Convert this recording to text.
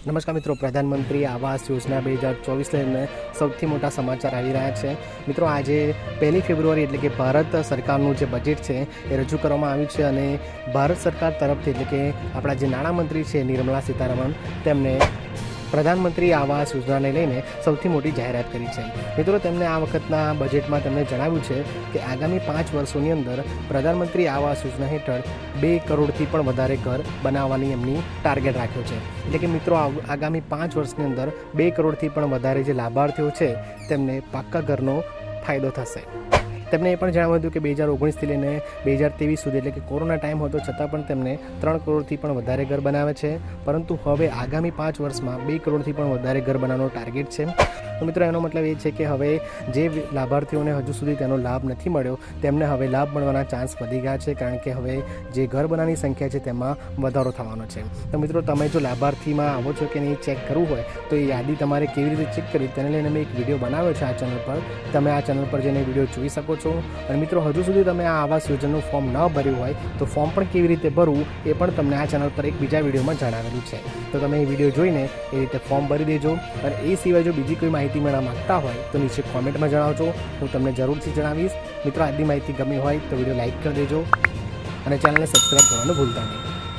નમસ્કાર મિત્રો, પ્રધાનમંત્રી આવાસ યોજના બે હજાર ચોવીસ લઈને સૌથી મોટા સમાચાર આવી રહ્યા છે. મિત્રો, આજે પહેલી ફેબ્રુઆરી એટલે કે ભારત સરકારનું જે બજેટ છે એ રજૂ કરવામાં આવ્યું છે અને ભારત સરકાર તરફથી એટલે કે આપણા જે નાણામંત્રી છે નિર્મલા સીતારમણ, તેમને પ્રધાનમંત્રી આવાસ યોજનાને લઈને સૌથી મોટી જાહેરાત કરી છે. મિત્રો તેમને આ વખતના બજેટમાં તેમણે જણાવ્યું છે કે આગામી પાંચ વર્ષોની અંદર પ્રધાનમંત્રી આવાસ યોજના હેઠળ બે કરોડથી પણ વધારે ઘર બનાવવાની એમની ટાર્ગેટ રાખ્યો છે. એટલે કે મિત્રો આગામી પાંચ વર્ષની અંદર બે કરોડથી પણ વધારે જે લાભાર્થીઓ છે, તેમને પાક્કા ઘરનો ફાયદો થશે. તેમણે એ પણ જણાવ્યું હતું કે બે હજાર ઓગણીસથી લઈને બે હજાર ત્રેવીસ સુધી એટલે કે કોરોના ટાઈમ હતો, છતાં પણ તેમને ત્રણ કરોડથી પણ વધારે ઘર બનાવે છે. પરંતુ હવે આગામી પાંચ વર્ષમાં બે કરોડથી પણ વધારે ઘર બનાવવાનો ટાર્ગેટ છે. તો મિત્રો, એનો મતલબ એ છે કે હવે જે લાભાર્થીઓને હજુ સુધી તેનો લાભ નથી મળ્યો, તેમને હવે લાભ મળવાના ચાન્સ વધી ગયા છે, કારણ કે હવે જે ઘર બનાવવાની સંખ્યા છે તેમાં વધારો થવાનો છે. તો મિત્રો, તમે જો લાભાર્થીમાં આવો છો કે નહીં ચેક કરવું હોય, તો એ યાદી તમારે કેવી રીતે ચેક કરવી તેને લઈને મેં એક વીડિયો બનાવ્યો છે આ ચેનલ પર. તમે આ ચેનલ પર જઈને વીડિયો જોઈ શકો છો. અને મિત્રો, હજુ સુધી તમે આ આવાસ યોજનાનું ફોર્મ ન ભર્યું હોય, તો ફોર્મ પણ કેવી રીતે ભરવું એ પણ તમને આ ચેનલ પર એક બીજા વિડીયોમાં જણાવેલું છે. તો તમે એ વીડિયો જોઈને એ રીતે ફોર્મ ભરી દેજો. અને એ સિવાય જો બીજી કોઈ માહિતી મેળવવા માંગતા હોય તો નીચે કોમેન્ટમાં જણાવજો. હું તમને જરૂરથી જણાવીશ. મિત્રો, આજની માહિતી ગમી હોય તો વીડિયો લાઇક કરી દેજો અને ચેનલને સબસ્ક્રાઈબ કરવાનું ભૂલતા નહીં.